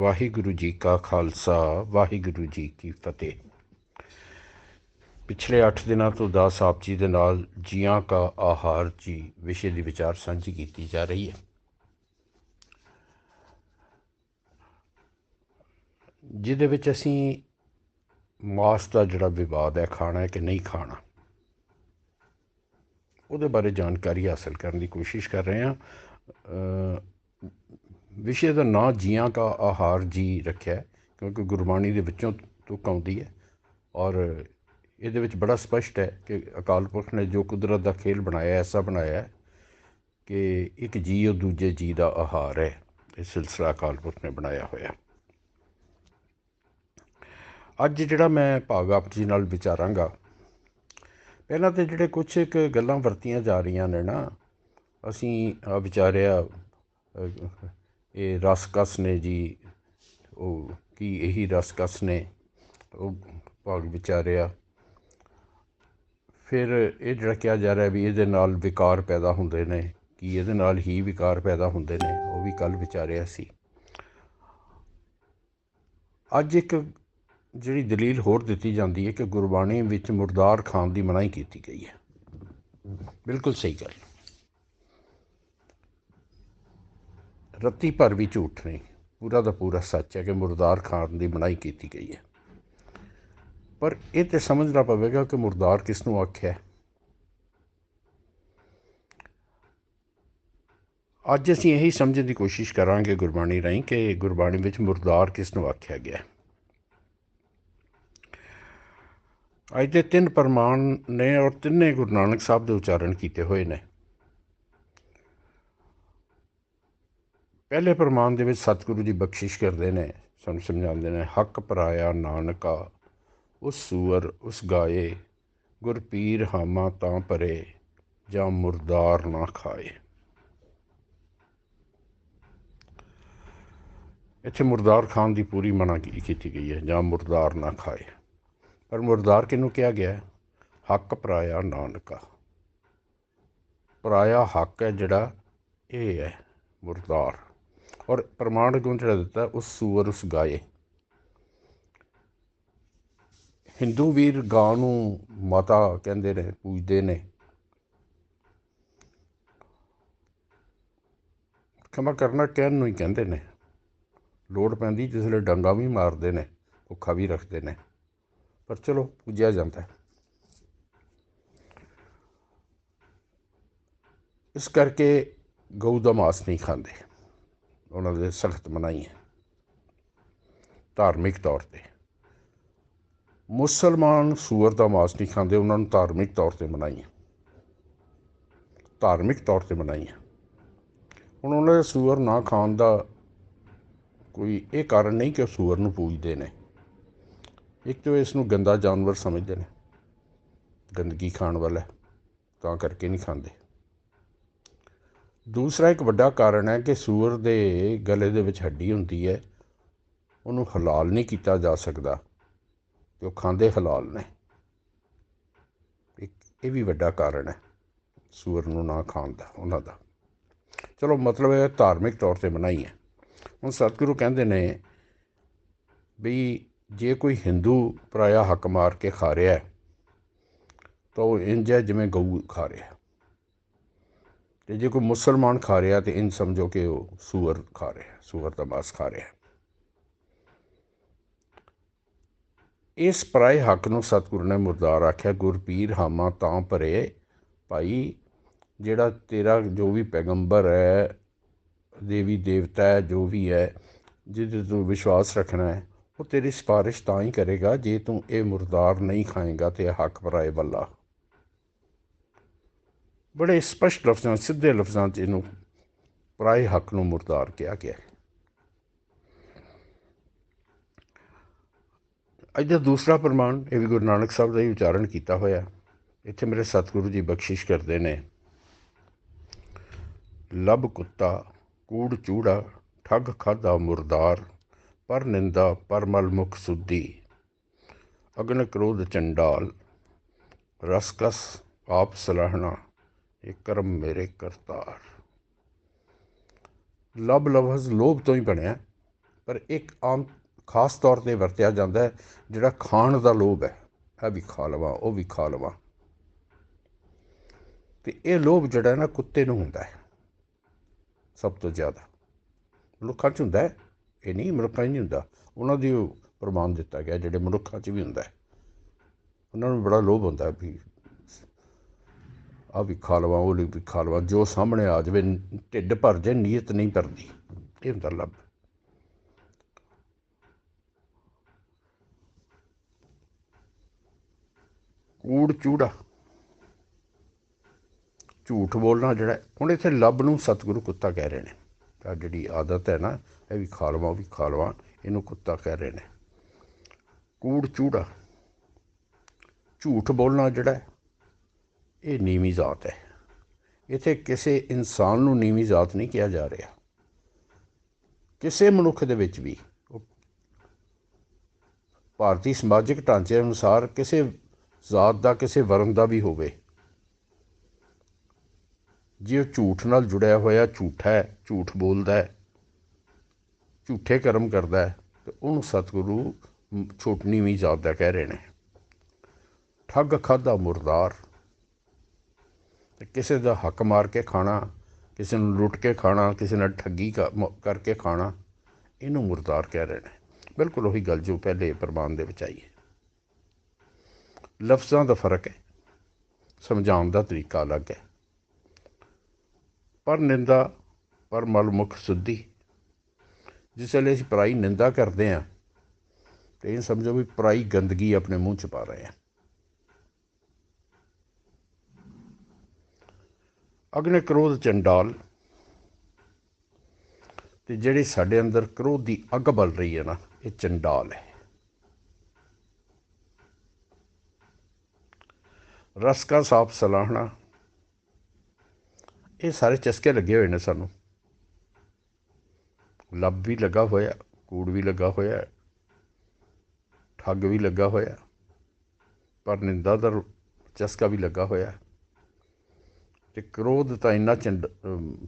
ਵਾਹਿਗੁਰੂ ਜੀ ਕਾ ਖਾਲਸਾ, ਵਾਹਿਗੁਰੂ ਜੀ ਕੀ ਫਤਿਹ। ਪਿਛਲੇ 8 ਦਿਨਾਂ ਤੋਂ ਦਾਸ ਆਪ ਜੀ ਦੇ ਨਾਲ ਜੀਆਂ ਕਾ ਆਹਾਰ ਜੀ ਵਿਸ਼ੇ ਦੀ ਵਿਚਾਰ ਸਾਂਝੀ ਕੀਤੀ ਜਾ ਰਹੀ ਹੈ। ਜਿਹਦੇ ਵਿੱਚ ਅਸੀਂ ਮਾਸ ਦਾ ਜਿਹੜਾ ਵਿਵਾਦ ਹੈ, ਖਾਣਾ ਹੈ ਕਿ ਨਹੀਂ ਖਾਣਾ, ਉਹਦੇ ਬਾਰੇ ਜਾਣਕਾਰੀ ਹਾਸਲ ਕਰਨ ਦੀ ਕੋਸ਼ਿਸ਼ ਕਰ ਰਹੇ ਹਾਂ। ਵਿਸ਼ੇ ਦਾ ਨਾਂ ਜੀਆਂ ਕਾ ਆਹਾਰ ਜੀ ਰੱਖਿਆ ਕਿਉਂਕਿ ਗੁਰਬਾਣੀ ਦੇ ਵਿੱਚੋਂ ਤੁਕ ਆਉਂਦੀ ਹੈ ਔਰ ਇਹਦੇ ਵਿੱਚ ਬੜਾ ਸਪਸ਼ਟ ਹੈ ਕਿ ਅਕਾਲ ਪੁਰਖ ਨੇ ਜੋ ਕੁਦਰਤ ਦਾ ਖੇਲ ਬਣਾਇਆ, ਐਸਾ ਬਣਾਇਆ ਕਿ ਇੱਕ ਜੀ ਉਹ ਦੂਜੇ ਜੀ ਦਾ ਆਹਾਰ ਹੈ, ਇਹ ਸਿਲਸਿਲਾ ਅਕਾਲ ਪੁਰਖ ਨੇ ਬਣਾਇਆ ਹੋਇਆ ਅੱਜ ਜਿਹੜਾ ਮੈਂ ਭਾਗ ਆਪ ਜੀ ਨਾਲ ਵਿਚਾਰਾਂਗਾ, ਪਹਿਲਾਂ ਤੇ ਜਿਹੜੇ ਕੁਝ ਇੱਕ ਗੱਲਾਂ ਵਰਤੀਆਂ ਜਾ ਰਹੀਆਂ ਨੇ ਨਾ, ਅਸੀਂ ਵਿਚਾਰਿਆ ਇਹ ਰਸਕਸ ਨੇ ਜੀ, ਉਹ ਕੀ ਇਹੀ ਰਸਕਸ ਨੇ, ਉਹ ਭਾਗ ਵਿਚਾਰਿਆ। ਫਿਰ ਇਹ ਜਿਹੜਾ ਕਿਹਾ ਜਾ ਰਿਹਾ ਵੀ ਇਹਦੇ ਨਾਲ ਵਿਕਾਰ ਪੈਦਾ ਹੁੰਦੇ ਨੇ, ਕੀ ਇਹਦੇ ਨਾਲ ਹੀ ਵਿਕਾਰ ਪੈਦਾ ਹੁੰਦੇ ਨੇ, ਉਹ ਵੀ ਕੱਲ ਵਿਚਾਰਿਆ ਸੀ। ਅੱਜ ਇੱਕ ਜਿਹੜੀ ਦਲੀਲ ਹੋਰ ਦਿੱਤੀ ਜਾਂਦੀ ਹੈ ਕਿ ਗੁਰਬਾਣੀ ਵਿੱਚ ਮੁਰਦਾਰ ਖਾਨ ਦੀ ਮਨਾਹੀ ਕੀਤੀ ਗਈ ਹੈ। ਬਿਲਕੁਲ ਸਹੀ ਗੱਲ। ਰੱਤੀ ਭਰ ਵੀ ਝੂਠ ਨਹੀਂ। ਪੂਰਾ ਦਾ ਪੂਰਾ ਸੱਚ ਹੈ ਕਿ ਮੁਰਦਾਰ ਖਾਨ ਦੀ ਮਨਾਹੀ ਕੀਤੀ ਗਈ ਹੈ। ਪਰ ਇਹ ਤੇ ਸਮਝਣਾ ਪਵੇਗਾ ਕਿ ਮੁਰਦਾਰ ਕਿਸ ਨੂੰ ਆਖਿਆ ਅੱਜ ਅਸੀਂ ਇਹੀ ਸਮਝਣ ਦੀ ਕੋਸ਼ਿਸ਼ ਕਰਾਂਗੇ ਗੁਰਬਾਣੀ ਰਾਹੀਂ ਕਿ ਗੁਰਬਾਣੀ ਵਿੱਚ ਮੁਰਦਾਰ ਕਿਸ ਨੂੰ ਆਖਿਆ ਗਿਆ ਹੈ। ਅੱਜ ਦੇ ਤਿੰਨ ਪ੍ਰਮਾਣ ਨੇ ਔਰ ਤਿੰਨੇ ਗੁਰੂ ਨਾਨਕ ਸਾਹਿਬ ਦੇ ਉਚਾਰਨ ਕੀਤੇ ਹੋਏ ਨੇ। ਪਹਿਲੇ ਪ੍ਰਮਾਣ ਦੇ ਵਿੱਚ ਸਤਿਗੁਰੂ ਜੀ ਬਖਸ਼ਿਸ਼ ਕਰਦੇ ਨੇ, ਸਾਨੂੰ ਸਮਝਾਉਂਦੇ ਨੇ, ਹੱਕ ਪਰਾਇਆ ਨਾਨਕਾ, ਉਸ ਸੂਰ, ਉਸ ਗਾਏ, ਗੁਰਪੀਰ ਹਾਮਾ ਤਾਂ ਪਰੇ, ਜਾਂ ਮੁਰਦਾਰ ਨਾ ਖਾਏ। ਇੱਥੇ ਮੁਰਦਾਰ ਖਾਨ ਦੀ ਪੂਰੀ ਮਨਾ ਕੀ- ਕੀਤੀ ਗਈ ਹੈ, ਜਾਂ ਮੁਰਦਾਰ ਨਾ ਖਾਏ। ਪਰ ਮੁਰਦਾਰ ਕਿਹਨੂੰ ਕਿਹਾ ਗਿਆ? ਹੱਕ ਪਰਾਇਆ ਨਾਨਕਾ। ਪਰਾਇਆ ਹੱਕ ਹੈ ਜਿਹੜਾ ਇਹ ਹੈ, ਮੁਰਦਾਰ। ਔਰ ਪ੍ਰਮਾਣ ਗੁਣ ਜਿਹੜਾ ਦਿੱਤਾ ਉਸ ਸੂਰ ਉਸ ਗਾਏ। ਹਿੰਦੂ ਵੀਰ ਗਾਂ ਨੂੰ ਮਾਤਾ ਕਹਿੰਦੇ ਨੇ, ਪੂਜਦੇ ਨੇ। ਖਮਾ ਕਰਨਾ ਕਹਿਣ ਨੂੰ ਹੀ ਕਹਿੰਦੇ ਨੇ। ਲੋੜ ਪੈਂਦੀ ਜਿਸ ਵੇਲੇ ਡੰਗਾ ਵੀ ਮਾਰਦੇ ਨੇ, ਭੁੱਖਾ ਵੀ ਰੱਖਦੇ ਨੇ। ਪਰ ਚਲੋ, ਪੂਜਿਆ ਜਾਂਦਾ ਹੈ। ਇਸ ਕਰਕੇ ਗਊ ਦਾ ਮਾਸ ਨਹੀਂ ਖਾਂਦੇ। ਉਹਨਾਂ ਦੇ ਸਖਤ ਮਨਾਹੀ ਹੈ। ਧਾਰਮਿਕ ਤੌਰ ਤੇ। ਮੁਸਲਮਾਨ ਸੂਰ ਦਾ ਮਾਸ ਨਹੀਂ ਖਾਂਦੇ, ਉਹਨਾਂ ਨੂੰ ਧਾਰਮਿਕ ਤੌਰ ਤੇ ਮਨਾਹੀ ਹੈ। ਧਾਰਮਿਕ ਤੌਰ ਤੇ ਮਨਾਹੀ ਹੈ। ਹੁਣ ਉਹਨਾਂ ਦੇ ਸੂਰ ਨਾ ਖਾਣ ਦਾ ਕੋਈ ਇਹ ਕਾਰਨ ਨਹੀਂ ਕਿ ਉਹ ਸੂਰ ਨੂੰ ਪੂਜਦੇ ਨੇ। ਇੱਕ ਤਾਂ ਇਸ ਨੂੰ ਗੰਦਾ ਜਾਨਵਰ ਸਮਝਦੇ ਨੇ। ਗੰਦਗੀ ਖਾਣ ਵਾਲਾ ਤਾਂ ਕਰਕੇ ਨਹੀਂ ਖਾਂਦੇ। ਦੂਸਰਾ ਇੱਕ ਵੱਡਾ ਕਾਰਨ ਹੈ ਕਿ ਸੂਰ ਦੇ ਗਲੇ ਦੇ ਵਿੱਚ ਹੱਡੀ ਹੁੰਦੀ ਹੈ, ਉਹਨੂੰ ਹਲਾਲ ਨਹੀਂ ਕੀਤਾ ਜਾ ਸਕਦਾ ਕਿ ਉਹ ਖਾਂਦੇ ਹਲਾਲ ਨੇ। ਇੱਕ, ਇਹ ਵੀ ਵੱਡਾ ਕਾਰਨ ਹੈ ਸੂਰ ਨੂੰ ਨਾ ਖਾਣ ਦਾ, ਉਹਨਾਂ ਦਾ। ਚਲੋ, ਮਤਲਬ ਇਹ ਧਾਰਮਿਕ ਤੌਰ ਤੇ ਮਨਾਹੀ ਹੈ। ਹੁਣ ਸਤਿਗੁਰੂ ਕਹਿੰਦੇ ਨੇ ਵੀ ਜੇ ਕੋਈ ਹਿੰਦੂ ਪਰਾਇਆ ਹੱਕ ਮਾਰ ਕੇ ਖਾ ਰਿਹਾ ਤਾਂ ਉਹ ਇੰਜ ਹੈ ਜਿਵੇਂ ਗਊ ਖਾ ਰਿਹਾ ਤੇ ਜੇ ਕੋਈ ਮੁਸਲਮਾਨ ਖਾ ਰਿਹਾ ਤੇ ਇਨ ਸਮਝੋ ਕਿ ਉਹ ਸੂਅਰ ਖਾ ਰਿਹਾ ਹੈ, ਦਾ ਮਾਸ ਖਾ ਰਿਹਾ। ਇਸ ਪਰਾਏ ਹੱਕ ਨੂੰ ਸਤਿਗੁਰੂ ਨੇ ਮੁਰਦਾਰ ਆਖਿਆ ਗੁਰਪੀਰ ਹਾਮਾ ਤਾਂ ਭਰੇ ਭਾਈ ਜਿਹੜਾ ਤੇਰਾ ਜੋ ਵੀ ਪੈਗੰਬਰ ਹੈ ਦੇਵੀ ਦੇਵਤਾ ਹੈ ਜੋ ਵੀ ਹੈ ਜਿਹਦੇ ਤੇ ਤੂੰ ਵਿਸ਼ਵਾਸ ਰੱਖਣਾ ਹੈ ਉਹ ਤੇਰੀ ਸਿਫਾਰਿਸ਼ ਤਾਂ ਹੀ ਕਰੇਗਾ ਜੇ ਤੂੰ ਇਹ ਮੁਰਦਾਰ ਨਹੀਂ ਖਾਏਗਾ ਤੇ ਇਹ ਹੱਕ ਪਰਾਏ ਵੱਲਾ ਬੜੇ ਸਪਸ਼ਟ ਲਫ਼ਜ਼ਾਂ, ਸਿੱਧੇ ਲਫ਼ਜ਼ਾਂ 'ਚ ਇਹਨੂੰ ਪਰਾਏ ਹੱਕ ਨੂੰ ਮੁਰਦਾਰ ਕਿਹਾ ਗਿਆ ਅੱਜ ਦਾ ਦੂਸਰਾ ਪ੍ਰਮਾਣ ਇਹ ਵੀ ਗੁਰੂ ਨਾਨਕ ਸਾਹਿਬ ਦਾ ਹੀ ਉਚਾਰਨ ਕੀਤਾ ਹੋਇਆ ਇੱਥੇ ਮੇਰੇ ਸਤਿਗੁਰੂ ਜੀ ਬਖਸ਼ਿਸ਼ ਕਰਦੇ ਨੇ। ਲਬ ਕੁੱਤਾ, ਕੂੜ ਚੂੜਾ, ਠੱਗ ਖਾਦਾ ਮੁਰਦਾਰ, ਪਰ ਨਿੰਦਾ ਪਰਮਲ ਮੁਖ ਸੁੱਧੀ, ਅਗਨ ਕ੍ਰੋਧ ਚੰਡਾਲ ਰਸਕਸ ਆਪ ਸਲਾਹਣਾ ਇਹ ਕਰਮ ਮੇਰੇ ਕਰਤਾਰ। ਲਬ ਲਫ਼ਜ਼ ਲੋਭ ਤੋਂ ਹੀ ਬਣਿਆ, ਪਰ ਇੱਕ ਆਮ ਖਾਸ ਤੌਰ ਤੇ ਵਰਤਿਆ ਜਾਂਦਾ ਹੈ, ਜਿਹੜਾ ਖਾਣ ਦਾ ਲੋਭ ਹੈ। ਇਹ ਵੀ ਖਾ ਲਵਾਂ, ਉਹ ਵੀ ਖਾ ਲਵਾਂ। ਤੇ ਇਹ ਲੋਭ ਜਿਹੜਾ ਨਾ ਕੁੱਤੇ ਨੂੰ ਹੁੰਦਾ ਹੈ, ਸਭ ਤੋਂ ਜ਼ਿਆਦਾ। ਮਨੁੱਖਾਂ 'ਚ ਹੁੰਦਾ ਹੈ, ਇਹ ਨਹੀਂ ਮਨੁੱਖਾਂ 'ਚ ਨਹੀਂ ਹੁੰਦਾ, ਉਹਨਾਂ ਦੀ ਪ੍ਰਮਾਣ ਦਿੱਤਾ ਗਿਆ, ਜਿਹੜੇ ਮਨੁੱਖਾਂ 'ਚ ਵੀ ਹੁੰਦਾ ਹੈ। ਉਹਨਾਂ ਨੂੰ ਬੜਾ ਲੋਭ ਹੁੰਦਾ ਵੀ ਆ ਵੀ ਖਾ ਲਵਾਂ ਉਹ ਵੀ ਖਾ ਲਵਾਂ ਜੋ ਸਾਹਮਣੇ ਆ ਜਾਵੇ, ਢਿੱਡ ਭਰ ਜੇ, ਨੀਅਤ ਨਹੀਂ ਭਰਦੀ। ਇਹ ਹੁੰਦਾ ਲੱਭ। ਕੂੜ ਚੂੜਾ। ਝੂਠ ਬੋਲਣਾ ਜਿਹੜਾ, ਹੁਣ ਇੱਥੇ ਲੱਭ ਨੂੰ ਸਤਿਗੁਰੂ ਕੁੱਤਾ ਕਹਿ ਰਹੇ ਨੇ। ਆ ਜਿਹੜੀ ਆਦਤ ਹੈ ਨਾ, ਇਹ ਵੀ ਖਾ ਲਵਾਂ ਉਹ ਵੀ ਖਾ ਲਵਾਂ ਇਹਨੂੰ ਕੁੱਤਾ ਕਹਿ ਰਹੇ ਨੇ। ਕੂੜ ਚੂੜਾ। ਝੂਠ ਬੋਲਣਾ ਜਿਹੜਾ ਇਹ ਨੀਵੀਂ ਜ਼ਾਤ ਹੈ। ਇੱਥੇ ਕਿਸੇ ਇਨਸਾਨ ਨੂੰ ਨੀਵੀਂ ਜ਼ਾਤ ਨਹੀਂ ਕਿਹਾ ਜਾ ਰਿਹਾ। ਕਿਸੇ ਮਨੁੱਖ ਦੇ ਵਿੱਚ ਵੀ ਭਾਰਤੀ ਸਮਾਜਿਕ ਢਾਂਚੇ ਅਨੁਸਾਰ ਕਿਸੇ ਜ਼ਾਤ ਦਾ, ਕਿਸੇ ਵਰਮ ਦਾ ਵੀ ਹੋਵੇ। ਜੇ ਉਹ ਝੂਠ ਨਾਲ ਜੁੜਿਆ ਹੋਇਆ, ਝੂਠਾ ਹੈ, ਝੂਠ ਬੋਲਦਾ ਹੈ, ਝੂਠੇ ਕਰਮ ਕਰਦਾ ਹੈ, ਤੇ ਉਹਨੂੰ ਸਤਿਗੁਰੂ ਛੋਟਨੀ ਵੀ ਜ਼ਾਤ ਦਾ ਕਹਿ ਰਹੇ ਨੇ। ਠੱਗ ਖਾਦਾ ਮੁਰਦਾਰ। ਅਤੇ ਕਿਸੇ ਦਾ ਹੱਕ ਮਾਰ ਕੇ ਖਾਣਾ, ਕਿਸੇ ਨੂੰ ਲੁੱਟ ਕੇ ਖਾਣਾ, ਕਿਸੇ ਨਾਲ ਠੱਗੀ ਕਰਕੇ ਖਾਣਾ, ਇਹਨੂੰ ਮੁਰਦਾਰ ਕਹਿ ਰਹੇ ਨੇ। ਬਿਲਕੁਲ ਉਹੀ ਗੱਲ ਜੋ ਪਹਿਲੇ ਪ੍ਰਮਾਣ ਦੇ ਵਿੱਚ ਆਈ ਹੈ। ਲਫ਼ਜ਼ਾਂ ਦਾ ਫ਼ਰਕ ਹੈ। ਸਮਝਾਉਣ ਦਾ ਤਰੀਕਾ ਅਲੱਗ ਹੈ। ਪਰ ਨਿੰਦਾ, ਪਰ ਮਲਮੁਖ ਸੁੱਧੀ। ਜਿਸ ਵੇਲੇ ਅਸੀਂ ਪਰਾਈ ਨਿੰਦਾ ਕਰਦੇ ਹਾਂ, ਤੇ ਇਹ ਸਮਝੋ ਵੀ ਪਰਾਈ ਗੰਦਗੀ ਆਪਣੇ ਮੂੰਹ ਚ ਪਾ ਰਹੇ ਹਾਂ। ਅਗਨੇ ਕ੍ਰੋਧ ਚੰਡਾਲ। ਤੇ ਜਿਹੜੀ ਸਾਡੇ ਅੰਦਰ ਕ੍ਰੋਧ ਦੀ ਅੱਗ ਬਲ ਰਹੀ ਹੈ ਨਾ, ਇਹ ਚੰਡਾਲ ਹੈ। ਰਸ ਕਾ ਸਾਫ਼ ਸਲਾਹਣਾ। ਇਹ ਸਾਰੇ ਚਸਕੇ ਲੱਗੇ ਹੋਏ ਨੇ ਸਾਨੂੰ। ਲੱਭ ਵੀ ਲੱਗਾ ਹੋਇਆ, ਕੂੜ ਵੀ ਲੱਗਾ ਹੋਇਆ, ਠੱਗ ਵੀ ਲੱਗਾ ਹੋਇਆ, ਪਰ ਨਿੰਦਾ ਦਾ ਚਸਕਾ ਵੀ ਲੱਗਾ ਹੋਇਆ। ਤੇ ਕ੍ਰੋਧ ਤਾਂ ਇੰਨਾ ਚੰਡ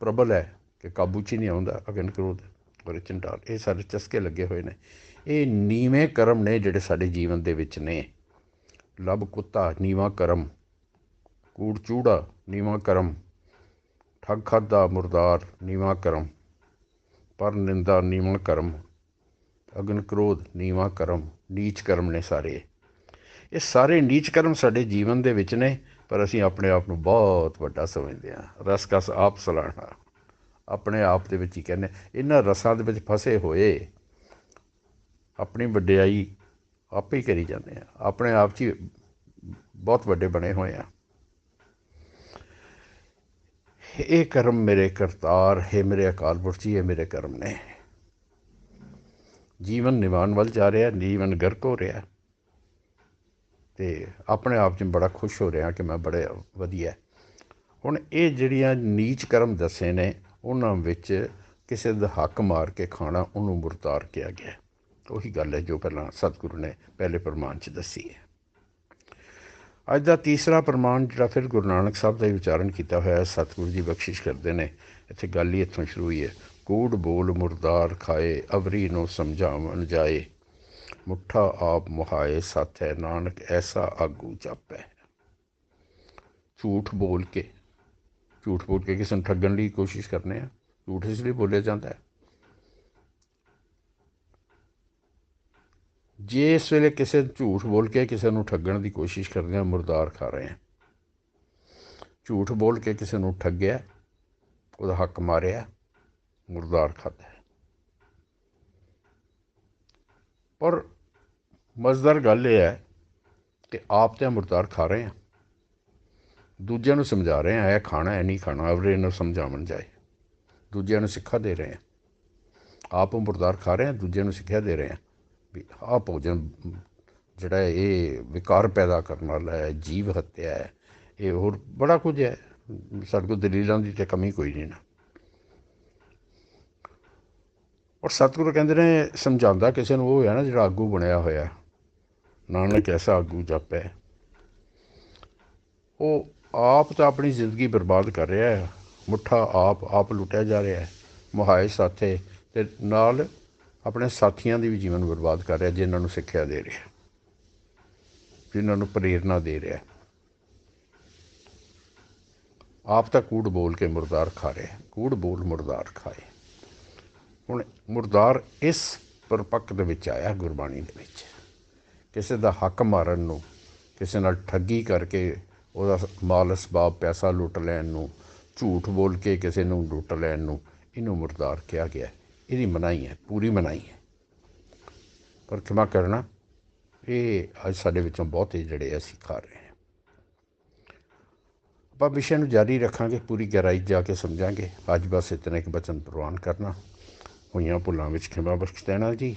ਪ੍ਰਬਲ ਹੈ ਕਿ ਕਾਬੂ 'ਚ ਨਹੀਂ ਆਉਂਦਾ ਅਗਨ ਕ੍ਰੋਧ ਔਰ ਚੰਡਾਲ। ਇਹ ਸਾਰੇ ਚਸਕੇ ਲੱਗੇ ਹੋਏ ਨੇ। ਇਹ ਨੀਵੇਂ ਕਰਮ ਨੇ ਜਿਹੜੇ ਸਾਡੇ ਜੀਵਨ ਦੇ ਵਿੱਚ ਨੇ। ਲੱਭ ਕੁੱਤਾ, ਨੀਵਾ ਕਰਮ। ਕੂੜ ਚੂੜਾ, ਨੀਵਾ ਕਰਮ। ਠੱਗ ਖਾਦਾ, ਮੁਰਦਾਰ, ਨੀਵਾ ਕਰਮ। ਪਰ ਨਿੰਦਾ, ਨੀਵਾ ਕਰਮ। ਅਗਨ ਕ੍ਰੋਧ, ਨੀਵਾ ਕਰਮ। ਨੀਚ ਕਰਮ ਨੇ ਸਾਰੇ। ਇਹ ਸਾਰੇ ਨੀਚ ਕਰਮ ਸਾਡੇ ਜੀਵਨ ਦੇ ਵਿੱਚ ਨੇ। ਪਰ ਅਸੀਂ ਆਪਣੇ ਆਪ ਨੂੰ ਬਹੁਤ ਵੱਡਾ ਸਮਝਦੇ ਹਾਂ। ਰਸਕਸ ਆਪ ਸਲਾਣਾ। ਆਪਣੇ ਆਪ ਦੇ ਵਿੱਚ ਹੀ ਕਹਿੰਦੇ ਇਹਨਾਂ ਰਸਾਂ ਦੇ ਵਿੱਚ ਫਸੇ ਹੋਏ ਆਪਣੀ ਵਡਿਆਈ ਆਪੇ ਹੀ ਕਰੀ ਜਾਂਦੇ ਆ ਆਪਣੇ ਆਪ 'ਚ ਬਹੁਤ ਵੱਡੇ ਬਣੇ ਹੋਏ ਆ ਇਹ ਕਰਮ ਮੇਰੇ ਕਰਤਾਰ, ਹੈ ਮੇਰੇ ਅਕਾਲ ਪੁਰਖ ਜੀ, ਇਹ ਮੇਰੇ ਕਰਮ ਨੇ। ਜੀਵਨ ਨਿਵਾਨ ਵੱਲ ਜਾ ਰਿਹਾ ਜੀਵਨ ਗਰਕ ਹੋ ਰਿਹਾ ਤੇ ਆਪਣੇ ਆਪ 'ਚ ਬੜਾ ਖੁਸ਼ ਹੋ ਰਿਹਾ ਕਿ ਮੈਂ ਬੜੇ ਵਧੀਆ। ਹੁਣ ਇਹ ਜਿਹੜੀਆਂ ਨੀਚ ਕਰਮ ਦੱਸੇ ਨੇ, ਉਹਨਾਂ ਵਿੱਚ ਕਿਸੇ ਦਾ ਹੱਕ ਮਾਰ ਕੇ ਖਾਣਾ ਉਹਨੂੰ ਮੁਰਤਾਰ ਕਿਹਾ ਗਿਆ। ਉਹੀ ਗੱਲ ਹੈ ਜੋ ਪਹਿਲਾਂ ਸਤਿਗੁਰੂ ਨੇ ਪਹਿਲੇ ਪ੍ਰਮਾਣ 'ਚ ਦੱਸੀ ਹੈ। ਅੱਜ ਦਾ ਤੀਸਰਾ ਪ੍ਰਮਾਣ ਜਿਹੜਾ ਫਿਰ ਗੁਰੂ ਨਾਨਕ ਸਾਹਿਬ ਦਾ ਹੀ ਵਿਚਾਰਨ ਕੀਤਾ ਹੋਇਆ ਹੈ, ਸਤਿਗੁਰੂ ਜੀ ਬਖਸ਼ਿਸ਼ ਕਰਦੇ ਨੇ। ਇੱਥੇ ਗੱਲ ਹੀ ਇੱਥੋਂ ਸ਼ੁਰੂ ਹੋਈ ਹੈ। ਕੂੜ ਬੋਲ ਮੁਰਦਾਰ ਖਾਏ, ਅਵਰੀ ਨੂੰ ਸਮਝਾਵਣ ਜਾਏ। ਮੁੱਠਾ ਆਪ ਮੁਹਾਏ ਸਾਥੈ, ਨਾਨਕ ਐਸਾ ਆਗੂ ਜਾਪੈ। ਝੂਠ ਬੋਲ ਕੇ, ਝੂਠ ਬੋਲ ਕੇ ਕਿਸੇ ਨੂੰ ਠੱਗਣ ਦੀ ਕੋਸ਼ਿਸ਼ ਕਰਨੇ ਆ। ਝੂਠ ਇਸ ਲਈ ਬੋਲਿਆ ਜਾਂਦਾ ਹੈ। ਜੇ ਇਸ ਵੇਲੇ ਕਿਸੇ ਝੂਠ ਬੋਲ ਕੇ ਕਿਸੇ ਨੂੰ ਠੱਗਣ ਦੀ ਕੋਸ਼ਿਸ਼ ਕਰਦੇ ਆ, ਮੁਰਦਾਰ ਖਾ ਰਹੇ ਆ। ਝੂਠ ਬੋਲ ਕੇ ਕਿਸੇ ਨੂੰ ਠੱਗਿਆ, ਉਹਦਾ ਹੱਕ ਮਾਰਿਆ, ਮੁਰਦਾਰ ਖਾਦਾ ਪਰ ਮਜ਼ਦਾਰ ਗੱਲ ਇਹ ਹੈ ਕਿ ਆਪ ਤੇ ਮੁਰਦਾਰ ਖਾ ਰਹੇ ਆ ਦੂਜਿਆਂ ਨੂੰ ਸਮਝਾ ਰਹੇ ਆ ਇਹ ਖਾਣਾ ਹੈ, ਨਹੀਂ ਖਾਣਾ, ਅਵਰੇ ਨੂੰ ਸਮਝਾਉਣ ਜਾਏ। ਦੂਜਿਆਂ ਨੂੰ ਸਿੱਖਿਆ ਦੇ ਰਹੇ ਆ ਆਪ ਮੁਰਦਾਰ ਖਾ ਰਹੇ ਆ ਦੂਜਿਆਂ ਨੂੰ ਸਿੱਖਿਆ ਦੇ ਰਹੇ ਆ ਵੀ ਆਹ ਭੋਜਨ ਜਿਹੜਾ ਇਹ ਵਿਕਾਰ ਪੈਦਾ ਕਰਨ ਵਾਲਾ ਹੈ, ਜੀਵ ਹੱਤਿਆ ਹੈ। ਇਹ ਹੋਰ ਬੜਾ ਕੁਝ ਹੈ। ਸਾਡੇ ਕੋਲ ਦਲੀਲਾਂ ਦੀ ਤੇ ਕਮੀ ਕੋਈ ਨਹੀਂ ਨਾ। ਔਰ ਸਤਿਗੁਰੂ ਕਹਿੰਦੇ ਨੇ, ਸਮਝਾਉਂਦਾ ਕਿਸੇ ਨੂੰ ਉਹ ਹੈ ਨਾ ਜਿਹੜਾ ਆਗੂ ਬਣਿਆ ਹੋਇਆ। ਨਾਨਕ ਐਸਾ ਆਗੂ ਜਪੈ। ਉਹ ਆਪ ਤਾਂ ਆਪਣੀ ਜ਼ਿੰਦਗੀ ਬਰਬਾਦ ਕਰ ਰਿਹਾ ਹੈ। ਮੁੱਠਾ ਆਪ ਆਪ ਲੁੱਟਿਆ ਜਾ ਰਿਹਾ ਹੈ। ਮੁਹਾਇ ਸਾਥੇ ਤੇ ਨਾਲ ਆਪਣੇ ਸਾਥੀਆਂ ਦੀ ਵੀ ਜੀਵਨ ਬਰਬਾਦ ਕਰ ਰਿਹਾ, ਜਿਨ੍ਹਾਂ ਨੂੰ ਸਿੱਖਿਆ ਦੇ ਰਿਹਾ। ਜਿਨ੍ਹਾਂ ਨੂੰ ਪ੍ਰੇਰਣਾ ਦੇ ਰਿਹਾ। ਆਪ ਤਾਂ ਕੂੜ ਬੋਲ ਕੇ ਮੁਰਦਾਰ ਖਾ ਰਿਹਾ ਕੂੜ ਬੋਲ ਮੁਰਦਾਰ ਖਾਏ। ਹੁਣ ਮੁਰਦਾਰ ਇਸ ਪਰਪੱਕ ਦੇ ਵਿੱਚ ਆਇਆ ਗੁਰਬਾਣੀ ਦੇ ਵਿੱਚ। ਕਿਸੇ ਦਾ ਹੱਕ ਮਾਰਨ ਨੂੰ, ਕਿਸੇ ਨਾਲ ਠੱਗੀ ਕਰਕੇ ਉਹਦਾ ਮਾਲ ਅਸਬਾਬ ਪੈਸਾ ਲੁੱਟ ਲੈਣ ਨੂੰ, ਝੂਠ ਬੋਲ ਕੇ ਕਿਸੇ ਨੂੰ ਲੁੱਟ ਲੈਣ ਨੂੰ, ਇਹਨੂੰ ਮੁਰਦਾਰ ਕਿਹਾ ਗਿਆ। ਇਹਦੀ ਮਨਾਹੀ ਹੈ, ਪੂਰੀ ਮਨਾਹੀ ਹੈ। ਪਰ ਖਿਮਾ ਕਰਨਾ, ਇਹ ਅੱਜ ਸਾਡੇ ਵਿੱਚੋਂ ਬਹੁਤੇ ਜਿਹੜੇ ਅਸੀਂ ਖਾ ਰਹੇ ਹਾਂ ਆਪਾਂ ਵਿਸ਼ੇ ਨੂੰ ਜਾਰੀ ਰੱਖਾਂਗੇ, ਪੂਰੀ ਗਹਿਰਾਈ 'ਚ ਜਾ ਕੇ ਸਮਝਾਂਗੇ। ਅੱਜ ਬਸ ਇਤਨਾ ਇੱਕ ਬਚਨ ਪ੍ਰਵਾਨ ਕਰਨਾ। ਹੋਈਆਂ ਭੁੱਲਾਂ ਵਿੱਚ ਖਿਮਾ ਬਖਸ਼ ਦੇਣਾ ਜੀ।